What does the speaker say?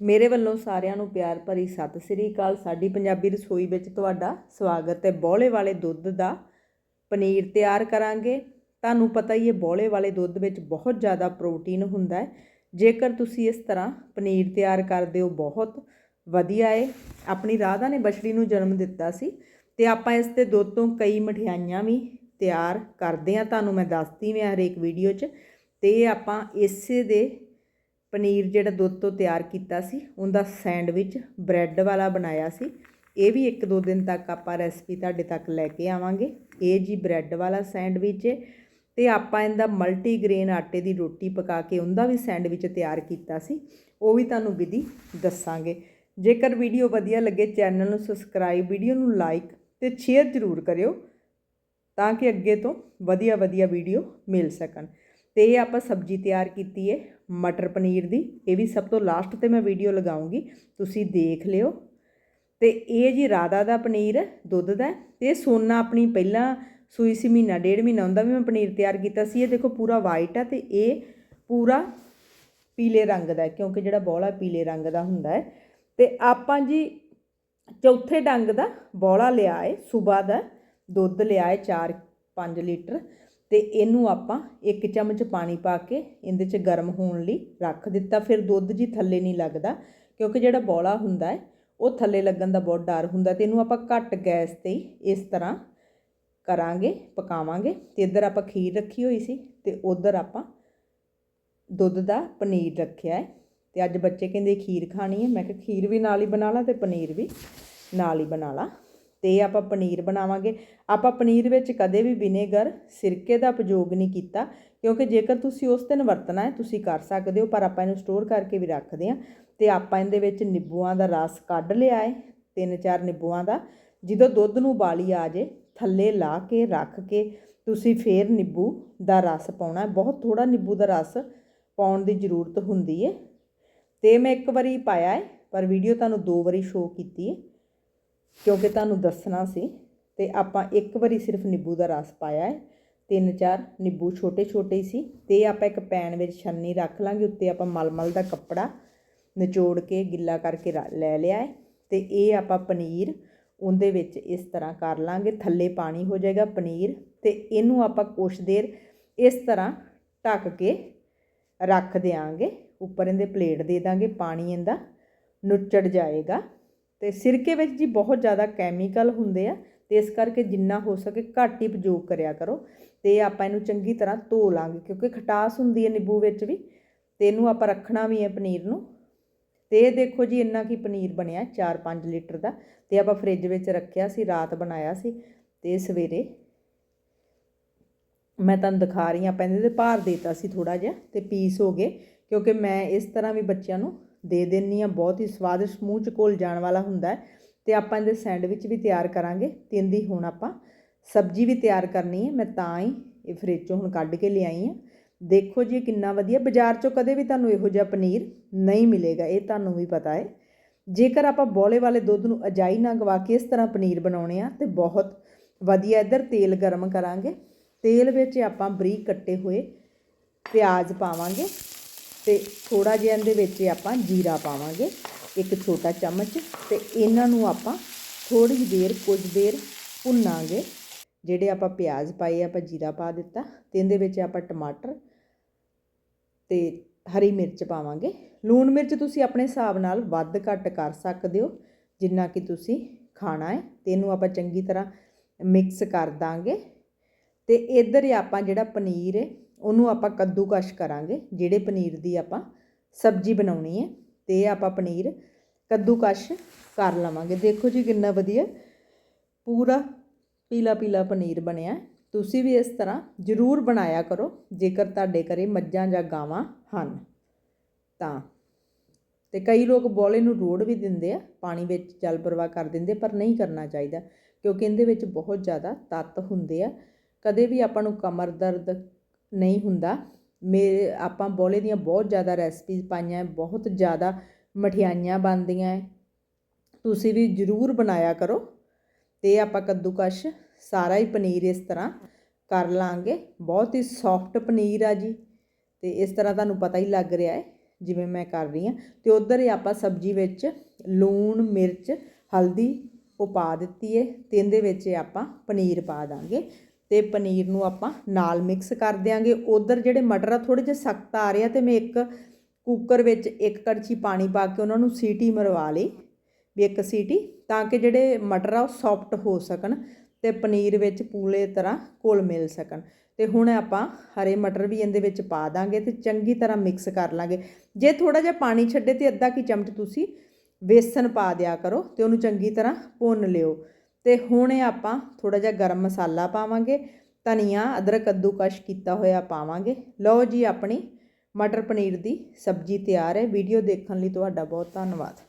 ਮੇਰੇ ਵੱਲੋਂ ਸਾਰਿਆਂ ਨੂੰ ਪਿਆਰ ਭਰੀ ਸਤਿ ਸ੍ਰੀ ਅਕਾਲ। ਸਾਡੀ ਪੰਜਾਬੀ ਰਸੋਈ ਵਿੱਚ ਤੁਹਾਡਾ ਸਵਾਗਤ ਹੈ। ਬੋਲੇ ਵਾਲੇ ਦੁੱਧ ਦਾ ਪਨੀਰ ਤਿਆਰ ਕਰਾਂਗੇ। ਤੁਹਾਨੂੰ ਪਤਾ ਹੀ ਹੈ, ਬੋਲੇ ਵਾਲੇ ਦੁੱਧ ਵਿੱਚ ਬਹੁਤ ਜ਼ਿਆਦਾ ਪ੍ਰੋਟੀਨ ਹੁੰਦਾ ਹੈ। ਜੇਕਰ ਤੁਸੀਂ ਇਸ ਤਰ੍ਹਾਂ ਪਨੀਰ ਤਿਆਰ ਕਰਦੇ ਹੋ, ਬਹੁਤ ਵਧੀਆ ਹੈ ਆਪਣੀ ਰਾਧਾ ਨੇ ਬਛੜੀ ਨੂੰ ਜਨਮ ਦਿੱਤਾ ਸੀ ਤੇ ਆਪਾਂ ਇਸ ਤੇ ਦੁੱਧ ਤੋਂ ਕਈ ਮਠਿਆਈਆਂ ਵੀ ਤਿਆਰ ਕਰਦੇ ਹਾਂ। ਤੁਹਾਨੂੰ ਮੈਂ ਦੱਸਦੀ ਮੈਂ ਹਰੇਕ ਵੀਡੀਓ 'ਚ ਤੇ ਆਪਾਂ ਇਸੇ ਦੇ ਪਨੀਰ ਜਿਹੜਾ ਦੁੱਧ ਤੋਂ ਤਿਆਰ ਕੀਤਾ ਸੀ, ਉਹਦਾ ਸੈਂਡਵਿਚ, ਬ੍ਰੈਡ ਵਾਲਾ ਬਣਾਇਆ ਸੀ। ਇਹ ਵੀ ਇੱਕ ਦੋ ਦਿਨ ਤੱਕ ਆਪਾਂ ਰੈਸਪੀ ਤੁਹਾਡੇ ਤੱਕ ਲੈ ਕੇ ਆਵਾਂਗੇ। ਇਹ ਜੀ ਬ੍ਰੈਡ ਵਾਲਾ ਸੈਂਡਵਿਚ ਹੈ ਤੇ ਆਪਾਂ ਇਹਦਾ ਮਲਟੀਗ੍ਰੇਨ ਆਟੇ ਦੀ ਰੋਟੀ ਪਕਾ ਕੇ ਉਹਦਾ ਵੀ ਸੈਂਡਵਿਚ ਤਿਆਰ ਕੀਤਾ ਸੀ। ਉਹ ਵੀ ਤੁਹਾਨੂੰ ਵਿਧੀ ਦੱਸਾਂਗੇ। ਜੇਕਰ ਵੀਡੀਓ ਵਧੀਆ ਲੱਗੇ, ਚੈਨਲ ਨੂੰ ਸਬਸਕ੍ਰਾਈਬ, ਵੀਡੀਓ ਨੂੰ ਲਾਈਕ ਤੇ ਸ਼ੇਅਰ ਜ਼ਰੂਰ ਕਰਿਓ ਤਾਂ ਕਿ ਅੱਗੇ ਤੋਂ ਵਧੀਆ ਵਧੀਆ ਵੀਡੀਓ ਮਿਲ ਸਕਣ। ਤੇ ਇਹ ਆਪਾਂ ਸਬਜ਼ੀ ਤਿਆਰ ਕੀਤੀ ਹੈ ਮਟਰ ਪਨੀਰ ਦੀ। ਇਹ ਵੀ ਸਭ ਤੋਂ ਲਾਸਟ ਤੇ ਮੈਂ ਵੀਡੀਓ ਲਗਾਉਂਗੀ। ਤੁਸੀਂ ਦੇਖ ਲਿਓ। ਤੇ ਇਹ ਜੀ ਰਾਧਾ ਦਾ ਪਨੀਰ ਦੁੱਧ ਦਾ। ਹੈ, ਤੇ ਇਹ ਸੋਨਾ ਆਪਣੀ ਪਹਿਲਾਂ ਸੂਈ ਸੀ ਮਹੀਨਾ ਡੇਢ ਮਹੀਨਾ ਹੁੰਦਾ ਵੀ ਮੈਂ ਪਨੀਰ ਤਿਆਰ ਕੀਤਾ ਸੀ। ਇਹ ਦੇਖੋ ਪੂਰਾ ਵਾਈਟ ਆ ਤੇ ਇਹ ਪੂਰਾ ਪੀਲੇ ਰੰਗ ਦਾ ਕਿਉਂਕਿ ਜਿਹੜਾ ਬੋਲਾ ਪੀਲੇ ਰੰਗ ਦਾ ਹੁੰਦਾ ਹੈ। ਤੇ ਆਪਾਂ ਜੀ ਚੌਥੇ ਡੰਗ ਦਾ ਬੋਲਾ ਲਿਆ ਹੈ ਸਵੇਰ ਦਾ ਦੁੱਧ ਲਿਆ ਹੈ 4-5 ਲੀਟਰ। ਤੇ ਇਹਨੂੰ ਆਪਾਂ ਇੱਕ ਚਮਚ ਪਾਣੀ ਪਾ ਕੇ ਇਹਦੇ 'ਚ ਗਰਮ ਹੋਣ ਲਈ ਰੱਖ ਦਿੱਤਾ। ਫਿਰ ਦੁੱਧ ਜੀ ਥੱਲੇ ਨਹੀਂ ਲੱਗਦਾ, ਕਿਉਂਕਿ ਜਿਹੜਾ ਬੋਲਾ ਹੁੰਦਾ ਹੈ, ਉਹ ਥੱਲੇ ਲੱਗਣ ਦਾ ਬਹੁਤ ਡਰ ਹੁੰਦਾ ਤੇ ਇਹਨੂੰ ਆਪਾਂ ਘੱਟ ਗੈਸ ਤੇ ਹੀ ਇਸ ਤਰ੍ਹਾਂ ਕਰਾਂਗੇ, ਪਕਾਵਾਂਗੇ। ਤੇ ਇੱਧਰ ਆਪਾਂ ਖੀਰ ਰੱਖੀ ਹੋਈ ਸੀ ਤੇ ਉਧਰ ਆਪਾਂ ਦੁੱਧ ਦਾ ਪਨੀਰ ਰੱਖਿਆ ਹੈ। ਤੇ ਅੱਜ ਬੱਚੇ ਕਹਿੰਦੇ ਖੀਰ ਖਾਣੀ ਹੈ। ਮੈਂ ਕਿਹਾ ਖੀਰ ਵੀ ਨਾਲ ਹੀ ਬਣਾ ਲਾ ਤੇ ਪਨੀਰ ਵੀ ਨਾਲ ਹੀ ਬਣਾ ਲਾ। ਤੇ ਆਪਾਂ ਪਨੀਰ ਬਣਾਵਾਂਗੇ। ਆਪਾਂ ਪਨੀਰ ਵਿੱਚ ਕਦੇ ਵੀ ਵਿਨੇਗਰ ਸਿਰਕੇ ਦਾ ਪ੍ਰਯੋਗ ਨਹੀਂ ਕੀਤਾ, ਕਿਉਂਕਿ ਜੇਕਰ ਤੁਸੀਂ ਉਸ ਦਿਨ ਵਰਤਣਾ ਹੈ, ਤੁਸੀਂ ਕਰ ਸਕਦੇ ਹੋ, ਪਰ ਆਪਾਂ ਇਹਨੂੰ ਸਟੋਰ ਕਰਕੇ ਵੀ ਰੱਖਦੇ ਹਾਂ ਤੇ ਆਪਾਂ ਇਹਦੇ ਵਿੱਚ ਨਿੰਬੂਆਂ ਦਾ ਰਸ ਕੱਢ ਲਿਆ ਹੈ, ਤਿੰਨ ਚਾਰ ਨਿੰਬੂਆਂ ਦਾ। ਜਦੋਂ ਦੁੱਧ ਨੂੰ ਉਬਾਲੀ ਆ ਜੇ ਥੱਲੇ ਲਾ ਕੇ, ਰੱਖ ਕੇ ਤੁਸੀਂ ਫੇਰ ਨਿੰਬੂ ਦਾ ਰਸ ਪਾਉਣਾ ਹੈ। ਬਹੁਤ ਥੋੜਾ ਨਿੰਬੂ ਦਾ ਰਸ ਪਾਉਣ ਦੀ ਜ਼ਰੂਰਤ ਹੁੰਦੀ ਹੈ। ਤੇ ਮੈਂ ਇੱਕ ਵਾਰੀ ਪਾਇਆ ਹੈ, ਪਰ ਵੀਡੀਓ ਤੁਹਾਨੂੰ ਦੋ ਵਾਰੀ ਸ਼ੋਅ ਕੀਤੀ ਹੈ। ਕਿਉਂਕਿ ਤੁਹਾਨੂੰ ਦੱਸਣਾ ਸੀ ਤੇ ਆਪਾਂ ਇੱਕ ਵਾਰੀ ਸਿਰਫ ਨਿੰਬੂ ਦਾ ਰਸ ਪਾਇਆ ਹੈ, ਤਿੰਨ ਚਾਰ ਨਿੰਬੂ ਛੋਟੇ ਛੋਟੇ ਸੀ ਤੇ ਆਪਾਂ ਇੱਕ ਪੈਨ ਵਿੱਚ ਛੰਨੀ ਰੱਖ ਲਾਂਗੇ, ਉੱਤੇ ਆਪਾਂ ਮਲਮਲ ਦਾ ਕੱਪੜਾ ਨਿਚੋੜ ਕੇ ਗਿੱਲਾ ਕਰਕੇ ਰ- ਲੈ ਲਿਆ ਹੈ ਤੇ ਇਹ ਆਪਾਂ ਪਨੀਰ ਉਹਦੇ ਵਿੱਚ ਇਸ ਤਰ੍ਹਾਂ ਕਰ ਲਾਂਗੇ, ਥੱਲੇ ਪਾਣੀ ਹੋ ਜਾਏਗਾ ਪਨੀਰ ਤੇ ਇਹਨੂੰ ਆਪਾਂ ਕੁਛ ਦੇਰ ਇਸ ਤਰ੍ਹਾਂ ਢੱਕ ਕੇ ਰੱਖ ਦਿਆਂਗੇ, ਉੱਪਰ ਇਹਦੇ ਪਲੇਟ ਦੇ ਦਾਂਗੇ, ਪਾਣੀ ਇਹਦਾ ਨੁੱਚੜ ਜਾਏਗਾ ਤੇ ਸਿਰਕੇ ਵਿੱਚ ਜੀ ਬਹੁਤ ਜ਼ਿਆਦਾ ਕੈਮੀਕਲ ਹੁੰਦੇ ਆ, ਤੇ ਇਸ ਕਰਕੇ ਜਿੰਨਾ ਹੋ ਸਕੇ ਘੱਟ ਹੀ ਉਪਯੋਗ ਕਰਿਆ ਕਰੋ। ਤੇ ਆਪਾਂ ਇਹਨੂੰ ਚੰਗੀ ਤਰ੍ਹਾਂ ਧੋ ਲਾਂਗੇ, ਕਿਉਂਕਿ ਖਟਾਸ ਹੁੰਦੀ ਹੈ ਨਿੰਬੂ ਵਿੱਚ ਵੀ, ਤੇ ਇਹਨੂੰ ਆਪਾਂ ਰੱਖਣਾ ਵੀ ਹੈ ਪਨੀਰ ਨੂੰ। ਤੇ ਇਹ ਦੇਖੋ ਜੀ ਇੰਨਾ ਕੀ ਪਨੀਰ ਬਣਿਆ 4-5 ਲੀਟਰ ਦਾ, ਤੇ ਆਪਾਂ ਫ੍ਰਿਜ ਵਿੱਚ ਰੱਖਿਆ ਸੀ, ਰਾਤ ਬਣਾਇਆ ਸੀ, ਤੇ ਸਵੇਰੇ ਮੈਂ ਤੁਹਾਨੂੰ ਦਿਖਾ ਰਹੀ ਹਾਂ, ਆਪਾਂ ਇਹਦੇ ਤੇ ਭਾਰ ਦੇਤਾ ਸੀ ਥੋੜਾ ਜਿਹਾ, ਤੇ ਪੀਸ ਹੋ ਗਏ, ਕਿਉਂਕਿ ਮੈਂ ਇਸ ਤਰ੍ਹਾਂ ਵੀ ਬੱਚਿਆਂ ਨੂੰ ਦੇ ਦਿੰਨੀ ਆ, ਬਹੁਤ ਹੀ ਸਵਾਦਿਸ਼ਟ ਮੂੰਹ ਚ ਘੁਲ ਜਾਣ ਵਾਲਾ ਹੁੰਦਾ ਹੈ। ਤੇ ਆਪਾਂ ਇਹਦੇ ਸੈਂਡਵਿਚ ਵੀ ਤਿਆਰ ਕਰਾਂਗੇ। ਤੇ ਇਹਦੀ ਹੁਣ ਆਪਾਂ ਸਬਜ਼ੀ ਵੀ ਤਿਆਰ ਕਰਨੀ ਹੈ। ਮੈਂ ਤਾਂ ਹੀ ਇਹ ਫ੍ਰਿਜ ਚੋਂ ਹੁਣ ਕੱਢ ਕੇ ਲਿਆਈ ਹਾਂ ਦੇਖੋ ਜੀ ਇਹ ਕਿੰਨਾ ਵਧੀਆ। ਬਾਜ਼ਾਰ ਚੋਂ ਕਦੇ ਵੀ ਤੁਹਾਨੂੰ ਇਹੋ ਜਿਹਾ ਪਨੀਰ ਨਹੀਂ ਮਿਲੇਗਾ, ਇਹ ਤੁਹਾਨੂੰ ਵੀ ਪਤਾ ਹੈ। ਜੇਕਰ ਆਪਾਂ ਬੋਲੇ ਵਾਲੇ ਦੁੱਧ ਨੂੰ ਅਜਾਈ ਨਾ ਗਵਾ ਕੇ ਇਸ ਤਰ੍ਹਾਂ ਪਨੀਰ ਬਣਾਉਣੇ ਆ, ਤੇ ਬਹੁਤ ਵਧੀਆ ਇੱਧਰ ਤੇਲ ਗਰਮ ਕਰਾਂਗੇ। ਤੇਲ ਵਿੱਚ ਆਪਾਂ ਬਰੀਕ ਕੱਟੇ ਹੋਏ ਪਿਆਜ਼ ਪਾਵਾਂਗੇ। ਤੇ ਥੋੜਾ ਜਿਹਾ ਇਹਦੇ ਵਿੱਚ ਆਪਾਂ ਜੀਰਾ ਪਾਵਾਂਗੇ, ਇੱਕ ਛੋਟਾ ਚਮਚ ਤੇ ਇਹਨਾਂ ਨੂੰ ਆਪਾਂ ਥੋੜੀ ਦੇਰ, ਕੁਝ ਦੇਰ ਭੁੰਨਾਂਗੇ। ਜਿਹੜੇ ਆਪਾਂ ਪਿਆਜ਼ ਪਾਏ ਆਪਾਂ ਜੀਰਾ ਪਾ ਦਿੱਤਾ ਤੇ ਇਹਦੇ ਵਿੱਚ ਆਪਾਂ ਟਮਾਟਰ ਤੇ ਹਰੀ ਮਿਰਚ ਪਾਵਾਂਗੇ। ਲੂਣ ਮਿਰਚ ਤੁਸੀਂ ਆਪਣੇ ਹਿਸਾਬ ਨਾਲ ਵੱਧ ਘੱਟ ਕਰ ਸਕਦੇ ਹੋ, ਜਿੰਨਾ ਕਿ ਤੁਸੀਂ ਖਾਣਾ ਹੈ, ਤੇ ਇਹਨੂੰ ਆਪਾਂ ਚੰਗੀ ਤਰ੍ਹਾਂ ਮਿਕਸ ਕਰ ਦਾਂਗੇ। ਤੇ ਇੱਧਰ ਆਪਾਂ ਜਿਹੜਾ ਪਨੀਰ ਹੈ ਉਹਨੂੰ ਆਪਾਂ ਕੱਦੂਕਸ਼ ਕਰਾਂਗੇ, ਜਿਹੜੇ ਪਨੀਰ ਦੀ ਆਪਾਂ ਸਬਜ਼ੀ ਬਣਾਉਣੀ ਹੈ, ਤੇ ਆਪਾਂ ਪਨੀਰ ਕੱਦੂਕਸ਼ ਕਰ ਲਵਾਂਗੇ। ਦੇਖੋ ਜੀ ਕਿੰਨਾ ਵਧੀਆ ਪੂਰਾ ਪੀਲਾ ਪੀਲਾ ਪਨੀਰ ਬਣਿਆ। ਤੁਸੀਂ ਵੀ ਇਸ ਤਰ੍ਹਾਂ ਜ਼ਰੂਰ ਬਣਾਇਆ ਕਰੋ, ਜੇਕਰ ਤੁਹਾਡੇ ਘਰੇ ਮੱਝਾਂ ਜਾਂ ਗਾਵਾਂ ਹਨ। ਤਾਂ, ਤੇ ਕਈ ਲੋਕ ਬੋਲੇ ਨੂੰ ਰੋੜ ਵੀ ਦਿੰਦੇ ਆ, ਪਾਣੀ ਵਿੱਚ ਜਲ ਪ੍ਰਵਾਹ ਕਰ ਦਿੰਦੇ, ਪਰ ਨਹੀਂ ਕਰਨਾ ਚਾਹੀਦਾ, ਕਿਉਂਕਿ ਇਹਦੇ ਵਿੱਚ ਬਹੁਤ ਜ਼ਿਆਦਾ ਤੱਤ ਹੁੰਦੇ ਆ। ਕਦੇ ਵੀ ਆਪਾਂ ਨੂੰ ਕਮਰ ਦਰਦ ਨਹੀਂ ਹੁੰਦਾ। ਮੇਰੇ, ਆਪਾਂ ਬੋਲੇ ਦੀਆਂ ਬਹੁਤ ਜ਼ਿਆਦਾ ਰੈਸਪੀਜ਼ ਪਾਈਆਂ, ਬਹੁਤ ਜ਼ਿਆਦਾ ਮਠਿਆਈਆਂ ਬਣਦੀਆਂ ਹੈ ਤੁਸੀਂ ਵੀ ਜ਼ਰੂਰ ਬਣਾਇਆ ਕਰੋ। ਤੇ ਆਪਾਂ ਕੱਦੂਕਸ਼ ਸਾਰਾ ਹੀ ਪਨੀਰ ਇਸ ਤਰ੍ਹਾਂ ਕਰ ਲਾਂਗੇ। ਬਹੁਤ ਹੀ ਸੌਫਟ ਪਨੀਰ ਆ ਜੀ। ਤੇ ਇਸ ਤਰ੍ਹਾਂ ਤੁਹਾਨੂੰ ਪਤਾ ਹੀ ਲੱਗ ਰਿਹਾ ਹੈ ਜਿਵੇਂ ਮੈਂ ਕਰ ਰਹੀ ਹਾਂ। ਤੇ ਉਧਰ ਹੀ ਆਪਾਂ ਸਬਜ਼ੀ ਵਿੱਚ ਲੂਣ, ਮਿਰਚ, ਹਲਦੀ ਉਹ ਪਾ ਦਿੱਤੀ ਏ ਤੇ ਇਹਦੇ ਵਿੱਚ ਆਪਾਂ ਪਨੀਰ ਪਾ ਦਾਂਗੇ। ਤੇ ਪਨੀਰ ਨੂੰ ਆਪਾਂ ਨਾਲ ਮਿਕਸ ਕਰ ਦਿਆਂਗੇ। ਉਧਰ ਜਿਹੜੇ ਮਟਰ ਆ ਥੋੜੇ ਜਿਹਾ ਸਖਤ ਆ ਰਹੇ ਆ ਤੇ ਮੈਂ ਇੱਕ ਕੁੱਕਰ ਵਿੱਚ ਇੱਕ ਕੜਛੀ ਪਾਣੀ ਪਾ ਕੇ ਉਹਨਾਂ ਨੂੰ ਸੀਟੀ ਮਰਵਾ ਲਈ ਵੀ ਇੱਕ ਸੀਟੀ ਤਾਂ ਕਿ ਜਿਹੜੇ ਮਟਰ ਆ ਉਹ ਸੌਫਟ ਹੋ ਸਕਣ ਤੇ ਪਨੀਰ ਵਿੱਚ ਪੂਰੇ ਤਰ੍ਹਾਂ ਘੁਲ ਮਿਲ ਸਕਣ। ਤੇ ਹੁਣ ਆਪਾਂ ਹਰੇ ਮਟਰ ਵੀ ਇਹਦੇ ਵਿੱਚ ਪਾ ਦਾਂਗੇ ਤੇ ਚੰਗੀ ਤਰ੍ਹਾਂ ਮਿਕਸ ਕਰ ਲਾਂਗੇ। ਜੇ ਥੋੜਾ ਜਿਹਾ ਪਾਣੀ ਛੱਡੇ ਤੇ ਅੱਧਾ ਕੀ ਚਮਚ ਤੁਸੀਂ ਵੇਸਣ ਪਾ ਦਿਆ ਕਰੋ ਤੇ ਉਹਨੂੰ ਚੰਗੀ ਤਰ੍ਹਾਂ ਭੁੰਨ ਲਿਓ। ਤੇ ਹੁਣ ਇਹ ਆਪਾਂ ਥੋੜਾ ਜਿਹਾ ਗਰਮ ਮਸਾਲਾ ਪਾਵਾਂਗੇ, ਧਨੀਆ, ਅਦਰਕ, ਕੱਦੂਕਸ਼ ਕੀਤਾ ਹੋਇਆ ਪਾਵਾਂਗੇ। ਲਓ ਜੀ ਆਪਣੀ ਮਟਰ ਪਨੀਰ ਦੀ ਸਬਜ਼ੀ ਤਿਆਰ ਹੈ। ਵੀਡੀਓ ਦੇਖਣ ਲਈ ਤੁਹਾਡਾ ਬਹੁਤ ਧੰਨਵਾਦ।